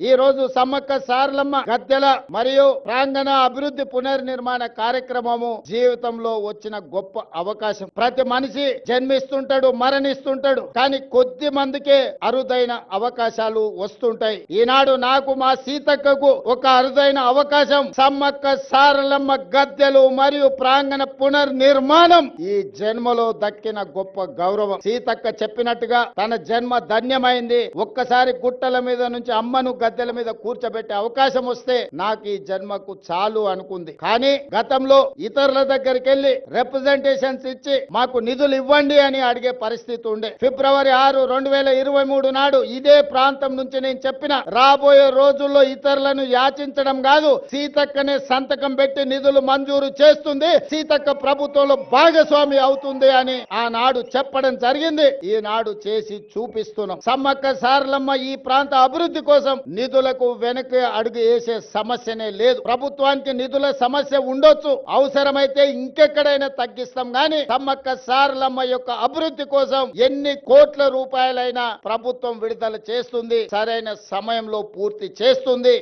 ఈ రోజు సమ్మక్క సారలమ్మ గద్దెల మరియు ప్రాంగణ అభివృద్ధి పునర్నిర్మాణ కార్యక్రమము జీవితంలో వచ్చిన గొప్ప అవకాశం. ప్రతి మనిషి జన్మిస్తుంటాడు మరణిస్తుంటాడు. కానీ కొద్ది మందికే అరుదైన అవకాశాలు వస్తుంటాయి. ఈనాడు నాకు మా సీతక్కకు ఒక అరుదైన అవకాశం. సమ్మక్క సారలమ్మ గద్దెలు మరియు ప్రాంగణ పునర్నిర్మాణం ఈ జన్మలో దక్కిన గొప్ప గౌరవం. సీతక్క చెప్పినట్టుగా తన జన్మ ధన్యమైంది. ఒక్కసారి గుట్టల మీద నుంచి అమ్మను గద్దెల మీద కూర్చోబెట్టే అవకాశం వస్తే నాకు ఈ జన్మకు చాలు అనుకుంది. కానీ గతంలో ఇతరుల దగ్గరికి వెళ్ళి రిప్రజెంటేషన్స్ ఇచ్చి మాకు నిధులు ఇవ్వండి అని అడిగే పరిస్థితి ఉండే. ఫిబ్రవరి ఆరు రెండు వేల ఇరవై మూడు నాడు ఇదే ప్రాంతం నుంచి నేను చెప్పిన రాబోయే రోజుల్లో ఇతరులను యాచించడం కాదు సీతక్కనే సంతకం పెట్టి నిధులు మంజూరు చేస్తుంది సీతక్క ప్రభుత్వంలో భాగస్వామి అవుతుంది అని ఆనాడు చెప్పడం జరిగింది. ఈనాడు చేసి చూపిస్తున్నాం. సమ్మక్క సారలమ్మ ఈ ప్రాంత అభివృద్ధి కోసం నిధులకు వెనక్కి అడుగు వేసే సమస్యనే లేదు. ప్రభుత్వానికి నిధుల సమస్య ఉండొచ్చు. అవసరమైతే ఇంకెక్కడైనా తగ్గిస్తాం గాని తమ్మక్క సారలమ్మ యొక్క అభివృద్ధి కోసం ఎన్ని కోట్ల రూపాయలైనా ప్రభుత్వం విడుదల చేస్తుంది. సరైన సమయంలో పూర్తి చేస్తుంది.